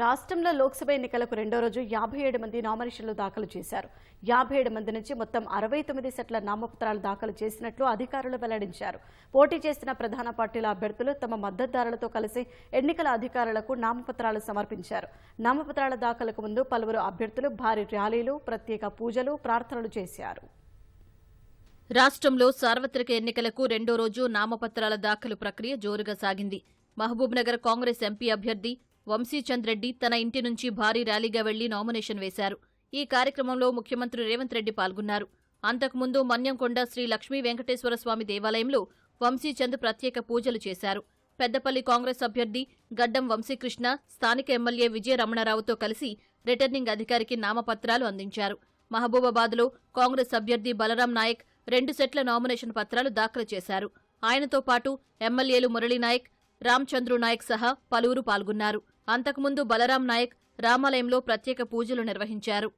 రాష్ట్రంలో లోక్సభ ఎన్నికలకు రెండో రోజు యాభై ఏడు మంది నామినేషన్లు దాఖలు చేశారు. యాభై ఏడు మంది నుంచి మొత్తం అరవై తొమ్మిది సెట్ల నామపత్రాలు దాఖలు చేసినట్లు అధికారులు వెల్లడించారు. పోటీ చేసిన ప్రధాన పార్టీల అభ్యర్థులు తమ మద్దతుదారులతో కలిసి ఎన్నికల అధికారులకు నామపత్రాలు సమర్పించారు. నామపత్రాల దాఖలకు ముందు పలువురు అభ్యర్థులు భారీ ర్యాలీలు ప్రత్యేక పూజలు ప్రార్థనలు చేశారు. రాష్ట్రంలో సార్వత్రిక ఎన్నికలకు రెండో రోజు నామపత్రాల దాఖలు ప్రక్రియ జోరుగా సాగింది. మహబూబ్నగర్ కాంగ్రెస్ ఎంపీ అభ్యర్థి వంశీచంద్ రెడ్డి తన ఇంటి నుంచి భారీ ర్యాలీగా వెళ్ళి నామినేషన్ వేశారు. ఈ కార్యక్రమంలో ముఖ్యమంత్రి రేవంత్ రెడ్డి పాల్గొన్నారు. అంతకుముందు మన్యంకొండ శ్రీ లక్ష్మీ వెంకటేశ్వర స్వామి దేవాలయంలో వంశీచంద్ ప్రత్యేక పూజలు చేశారు. పెద్దపల్లి కాంగ్రెస్ అభ్యర్థి గడ్డం వంశీకృష్ణ స్థానిక ఎమ్మెల్యే విజయ రమణారావుతో కలిసి రిటర్నింగ్ అధికారికి నామపత్రాలు అందించారు. మహబూబాబాద్లో కాంగ్రెస్ అభ్యర్థి బలరాం నాయక్ రెండు సెట్ల నామినేషన్ పత్రాలు దాఖలు చేశారు. ఆయనతో పాటు ఎమ్మెల్యేలు మురళీనాయక్ రామచంద్రు నాయక్ సహా పలువురు పాల్గొన్నారు. అంతకుముందు బలరాం నాయక్ రామాలయంలో ప్రత్యేక పూజలు నిర్వహించారు.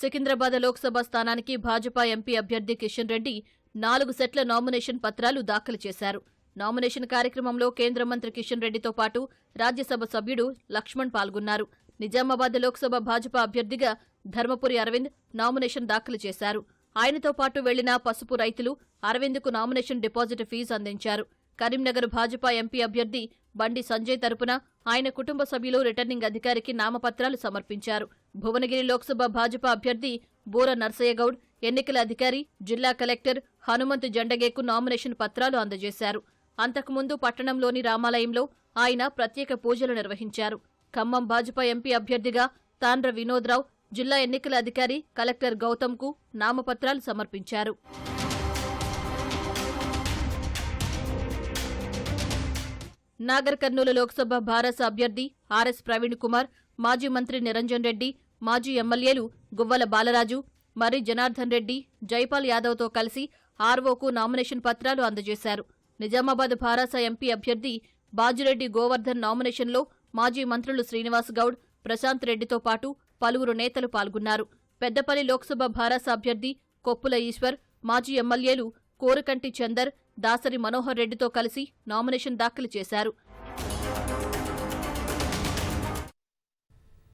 సికింద్రాబాద్ లోక్సభ స్థానానికి భాజపా ఎంపీ అభ్యర్థి కిషన్ రెడ్డి నాలుగు సెట్ల నామినేషన్ పత్రాలు దాఖలు చేశారు. నామినేషన్ కార్యక్రమంలో కేంద్ర మంత్రి కిషన్ రెడ్డితో పాటు రాజ్యసభ సభ్యుడు లక్ష్మణ్ పాల్గొన్నారు. నిజామాబాద్ లోక్సభ భాజపా అభ్యర్థిగా ధర్మపురి అరవింద్ నామినేషన్ దాఖలు చేశారు. ఆయనతో పాటు వెళ్ళిన పసుపు రైతులు అరవింద్కు నామినేషన్ డిపాజిట్ ఫీజు అందించారు. కరీంనగర్ భాజపా ఎంపీ అభ్యర్థి బండి సంజయ్ తరపున ఆయన కుటుంబ సభ్యులు రిటర్నింగ్ అధికారికి నామపత్రాలు సమర్పించారు. భువనగిరి లోక్సభ భాజపా అభ్యర్థి బూర నర్సయ్యగౌడ్ ఎన్నికల అధికారి జిల్లా కలెక్టర్ హనుమంత్ జండగేకు నామినేషన్ పత్రాలు అందజేశారు. అంతకుముందు పట్టణంలోని రామాలయంలో ఆయన ప్రత్యేక పూజలు నిర్వహించారు. ఖమ్మం భాజపా ఎంపీ అభ్యర్థిగా తాండ్ర వినోద్రావు జిల్లా ఎన్నికల అధికారి కలెక్టర్ గౌతమ్కు నామపత్రాలు సమర్పించారు. నాగర్ కర్నూలు లోక్సభ భారస అభ్యర్థి ఆర్ఎస్ ప్రవీణ్ కుమార్ మాజీ మంత్రి నిరంజన్ రెడ్డి మాజీ ఎమ్మెల్యేలు గువ్వల బాలరాజు మరి జనార్దన్ రెడ్డి జైపాల్ యాదవ్తో కలిసి ఆర్వోకు నామినేషన్ పత్రాలు అందజేశారు. నిజామాబాద్ భారాస ఎంపీ అభ్యర్థి బాజిరెడ్డి గోవర్ధన్ నామినేషన్లో మాజీ మంత్రులు శ్రీనివాస్ గౌడ్ ప్రశాంత్ రెడ్డితో పాటు పలువురు నేతలు పాల్గొన్నారు. పెద్దపల్లి లోక్సభ భారాస అభ్యర్థి కొప్పుల ఈశ్వర్ మాజీ ఎమ్మెల్యేలు కోరకంటి చందర్ దాసరి మనోహర్ రెడ్డితో కలిసి నామినేషన్ దాఖలు చేశారు.